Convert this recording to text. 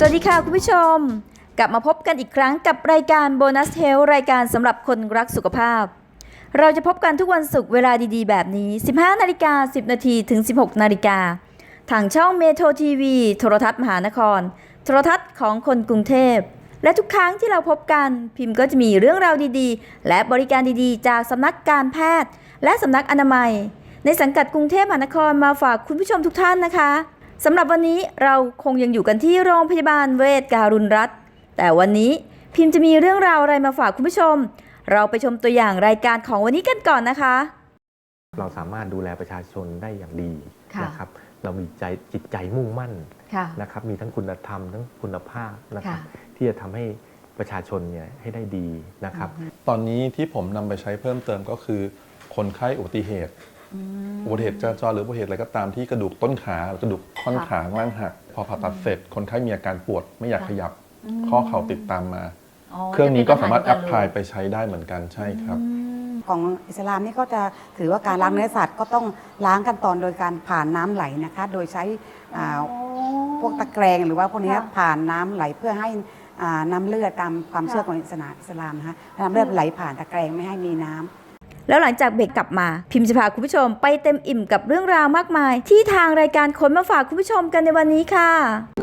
สวัสดีค่ะคุณผู้ชม กลับมาพบกันอีกครั้งกับรายการโบนัสเฮลรายการสำหรับคนรักสุขภาพ เราจะพบกันทุกวันศุกร์เวลาดีๆ แบบนี้ 15 นาฬิกา 10 นาทีถึง 16 นาฬิกาทางช่องเมโทรทีวีโทรทัศน์มหานคร โทรทัศน์ของคนกรุงเทพ และทุกครั้งที่เราพบกันพิมพ์ก็จะมีเรื่องราวดีๆ และบริการดีๆ จากสำนักการแพทย์ และสำนักอนามัย ในสังกัดกรุงเทพมหานครมาฝากคุณผู้ชมทุกท่านนะคะ สำหรับวันนี้เราคงยังอยู่กันที่โรงพยาบาลเวชการุณรัตน์แต่วันนี้พิมพ์จะมีเรื่องราวอะไรมาฝากคุณผู้ชม เราไปชมตัวอย่างรายการของวันนี้กันก่อนนะคะ เราสามารถดูแลประชาชนได้อย่างดีค่ะนะครับ เรามีใจจิตใจมุ่งมั่นค่ะ นะครับ มีทั้งคุณธรรมทั้งคุณภาพนะครับค่ะที่จะทำให้ประชาชนเนี่ยให้ได้ดีนะครับ ตอนนี้ที่ผมนำไปใช้เพิ่มเติมก็คือ คนไข้อุบัติเหตุ อุบัติเหตุจราจรหรืออุบัติเหตุอะไรก็ตามที่กระดูกต้นขากระดูกท่อนขาข้างล่างหัก พอผ่าตัดเสร็จคนไข้มีอาการปวดไม่อยากขยับ ข้อเข่าติดตามมา เครื่องนี้ก็สามารถแอพพลายไปใช้ได้เหมือนกันใช่ครับของอิสลามนี่ก็จะถือว่าการล้างเนื้อสัตว์ก็ต้องล้างขั้นตอนโดยการผ่านน้ำไหลนะคะ โดยใช้อ่าพวกตะแกรงหรือว่าพวกนี้ค่ะผ่านน้ำไหลเพื่อให้อ่าน้ำเลือดตามความเชื่อของอิสลามอิสลามนะคะน้ำเลือดไหลผ่านตะแกรงไม่ให้มีน้ำ แล้วหลังจากเบรกกลับมา พิมพ์จะพาคุณผู้ชมไปเต็มอิ่มกับเรื่องราวมากมาย ที่ทางรายการขนมาฝากคุณผู้ชมกันในวันนี้ค่ะ